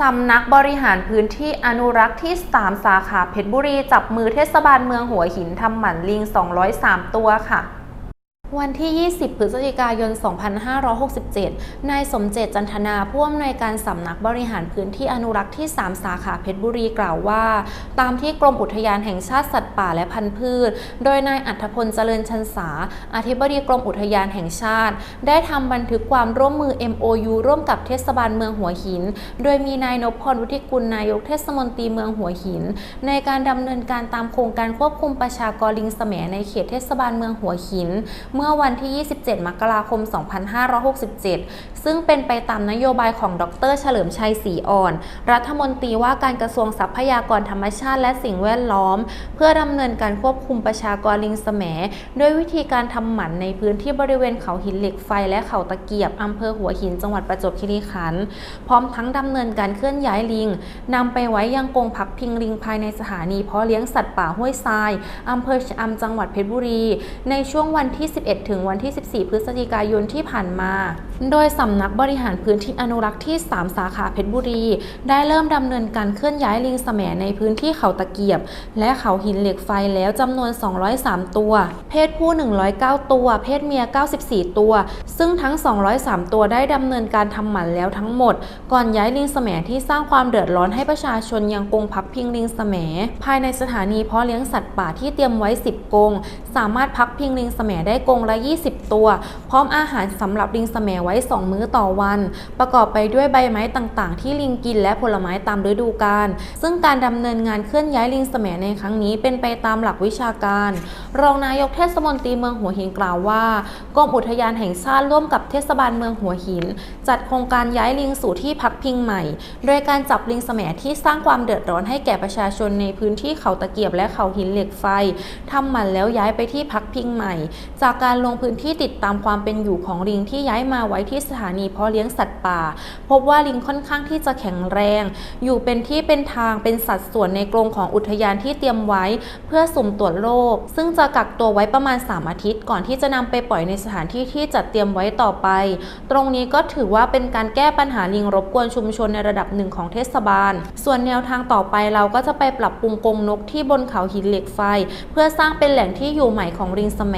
สำนักบริหารพื้นที่อนุรักษ์ที่ 3 สาขาเพชรบุรี จับมือเทศบาลเมืองหัวหินทำหมันลิง 203 ตัวค่ะ วันที่ 20 พฤศจิกายน 2567 นายสมเจตจันทนาผู้อำนวยการสำนักบริหารพื้นที่อนุรักษ์ที่ 3 สาขาเพชรบุรีกล่าวว่า ตามที่กรมอุทยานแห่งชาติสัตว์ป่าและพันธุ์พืช โดยนายอัธพลเจริญชันษา อธิบดีกรมอุทยานแห่งชาติ ได้ทำบันทึกความร่วมมือ MOU ร่วมกับเทศบาลเมืองหัวหิน โดยมีนายนพพรวุฒิกุลนายกเทศมนตรีเมืองหัวหิน ในการดำเนินการตามโครงการควบคุมประชากรลิงแสมในเขตเทศบาลเมืองหัวหินเมื่อวันที่ 27 มกราคม 2567 ซึ่งเป็นไปตามนโยบายของดร เฉลิมชัยศรีอ่อน รัฐมนตรีว่าการกระทรวงทรัพยากรธรรมชาติและสิ่งแวดล้อม เพื่อดำเนินการควบคุมประชากรลิงแสมด้วยวิธีการทำหมันในพื้นที่บริเวณเขาหินเหล็กไฟและเขาตะเกียบอำเภอหัวหินจังหวัดประจวบคีรีขันธ์พร้อมทั้งดำเนินการเคลื่อนย้ายลิงนำไปไว้ยังกรงพักพิงลิงภายในสถานีเพาะเลี้ยงสัตว์ป่าห้วยทรายอำเภอชะอำจังหวัดเพชรบุรี ในช่วงวันที่ 11ถึงวันที่ 14 พฤศจิกายนที่ผ่านมา โดยสำนักบริหารพื้นที่อนุรักษ์ที่ 3 สาขาเพชรบุรี ได้เริ่มดำเนินการเคลื่อนย้ายลิงแสมในพื้นที่เขาตะเกียบ และเขาหินเหล็กไฟแล้วจำนวน 203 ตัว เพศผู้ 109 ตัว เพศเมีย 94 ตัว ซึ่งทั้ง 203 ตัวได้ดำเนินการทำหมันแล้วทั้งหมด ก่อนย้ายลิงแสมที่สร้างความเดือดร้อนให้ประชาชนยังกรงพักพิงลิงแสมภายในสถานีเพาะเลี้ยงสัตว์ป่าที่เตรียมไว้ 10 กง สามารถพักพิงลิงแสมได้กรงละ 20 ตัว พร้อมอาหารสำหรับลิงแสมไว้ 2 มื้อต่อวัน ประกอบไปด้วยใบไม้ต่างๆ ที่ลิงกินและผลไม้ตามฤดูกาลซึ่งการดำเนินงานเคลื่อนย้ายลิงแสมในครั้งนี้เป็นไปตามหลักวิชาการ รองนายกเทศมนตรีเมืองหัวหินกล่าวว่ากรมอุทยานแห่งชาติร่วมกับเทศบาลเมืองหัวหิน จัดโครงการย้ายลิงสู่ที่พักพิงใหม่ โดยการจับลิงแสมที่สร้างความเดือดร้อนให้แก่ประชาชนในพื้นที่เขาตะเกียบและเขาหินเหล็กไฟทำหมันแล้วย้ายไปที่พักพิงใหม่ จากการลงพื้นที่ติดตามความเป็นอยู่ของลิงที่ย้ายมาไว้ที่สถานีเพาะเลี้ยงสัตว์ป่า พบว่าลิงค่อนข้างที่จะแข็งแรง อยู่เป็นที่เป็นทางเป็นสัดส่วนในกรงของอุทยานที่เตรียมไว้ เพื่อสุ่มตรวจโรคซึ่งจะกักตัวไว้ประมาณ 3 อาทิตย์ ก่อนที่จะนำไปปล่อยในสถานที่ที่จัดเตรียมไว้ต่อไป ตรงนี้ก็ถือว่าเป็นการแก้ปัญหาลิงรบกวนชุมชนในระดับหนึ่งของเทศบาล ส่วนแนวทางต่อไปเราก็จะไปปรับปรุงกรงนกที่บนเขาหินเหล็กไฟ เพื่อสร้างเป็นแหล่งที่อยู่ใหม่ของลิงแสม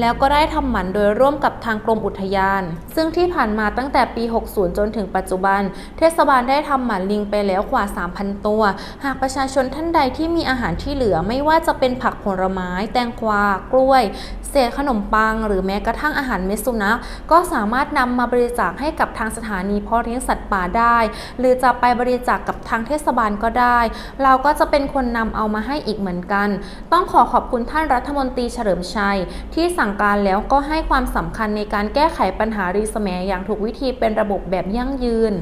แล้วก็ได้ทำหมันโดยร่วมกับทางกรมอุทยาน ซึ่งที่ผ่านมาตั้งแต่ปี 60 จนถึงปัจจุบัน เทศบาลได้ทำหมันลิงไปแล้วกว่า 3,000 ตัว หากประชาชนท่านใดที่มีอาหารที่เหลือไม่ว่าจะเป็นผักผลไม้ แตงกวากล้วย เศษขนมปัง หรือแม้กระทั่งอาหารเม็ดสุนัขก็สามารถนำมาบริจาคให้กับทางสถานีเพาะเลี้ยงสัตว์ป่าได้ หรือจะไปบริจาคกกับทางเทศบาลก็ได้ เราก็จะเป็นคนนำเอามาให้อีกเหมือนกัน ต้องขอขอบคุณท่านรัฐมนตรีเฉลิมชัย ที่สั่งการแล้วก็ให้ความสำคัญในการแก้ไขปัญหารีสแมอย่างถูกวิธีเป็นระบบแบบยั่งยืน